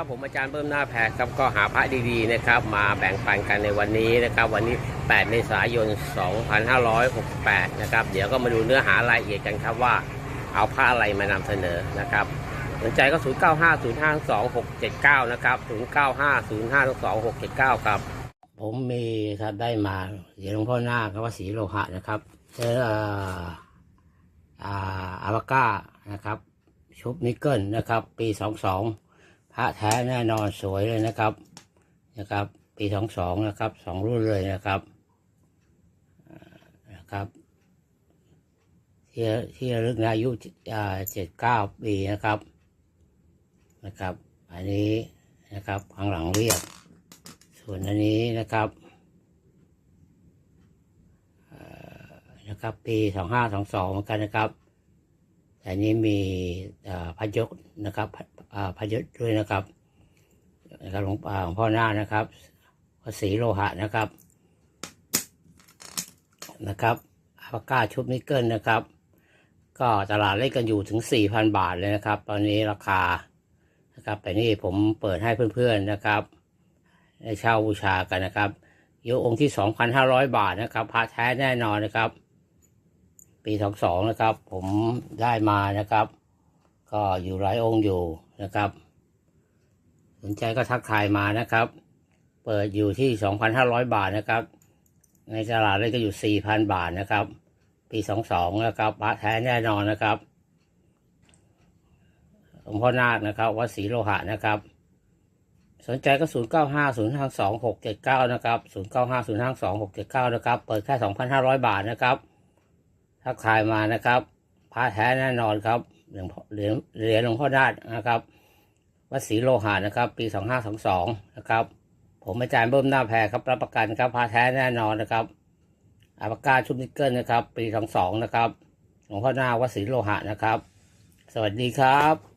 ครับผมอาจารย์เบิ้มหน้าแพรครับก็หาพระดีๆนะครับ มาแบ่งปันกันในวันนี้นะครับ วันนี้ 8 เมษายน 2568 นะครับ เดี๋ยวก็มาดูเนื้อหารายละเอียดกันครับว่า เอาพระอะไรมานำเสนอนะครับสนใจก็ 0950522679 นะครับ 0950522679 ครับ ผมมีครับได้มาเหรียญหลวงพ่อหน้าครับว่าสีโลหะนะครับเจออ่ออ่าอาวาก้านะครับ ชุบนิกเกิลนะครับ ปี 22 พระแท้แน่นอนสวยเลยนะครับ นะครับ ปี22นะครับสองรุ่นเลยนะครับนะครับที่ที่ระลึกอายุอ่า79ปีนะครับนะครับ อันนี้นะครับข้างหลังเรียบ ส่วนอันนี้นะครับนะครับปี2522เหมือนกันนะครับ อันนี้มีเอ่อพยศนะครับพอ่าพยศด้วยนะครับนะครับหลวงอ่าหลวงพ่อหน้านะครับพระศรีโลหะนะครับนะครับอาปาก้าชุบนิกเกิลนะครับ ก็ตลาดเล่นกันอยู่ถึง 4,000 บาทเลยนะครับ ตอนนี้ราคานะครับแต่นี่ผมเปิดให้เพื่อนๆนะครับได้เช่าบูชากันนะครับยกองค์ที่ 2,500 บาทนะครับพระแท้แน่นอนนะครับ ปีสองสองนะครับ ผมได้มานะครับ ก็อยู่หลายองค์อยู่นะครับ สนใจก็ทักทายมานะครับ เปิดอยู่ที่สองพันห้าร้อยบาทนะครับ ในตลาดเลยก็อยู่สี่พันบาทนะครับ ปีสองสองนะครับพระแท้แน่นอนนะครับหลวงพ่อนาคนะครับวัดศรีโลหะนะครับ สนใจก็ศูนย์เก้าห้าศูนย์ห้าสองหกเจ็ดเก้านะครับศูนย์เก้าห้าศูนย์ห้าสองหกเจ็ดเก้านะครับ เปิดแค่สองพันห้าร้อยบาทนะครับ ทักทายมานะครับพระแท้แน่นอนครับเหรียญเหรียญเหรียญหลวงพ่อนาดนะครับวัดศรีโลหะนะครับ ปีสองห้าสองสองนะครับ ผมอาจารย์เบิ้มหน้าแพรครับรับประกันครับพระแท้แน่นอนนะครับอาปากาชุบนิกเกิลนะครับ ปีสองสองนะครับหลวงพ่อนาวัดศรีโลหะนะครับ สวัสดีครับ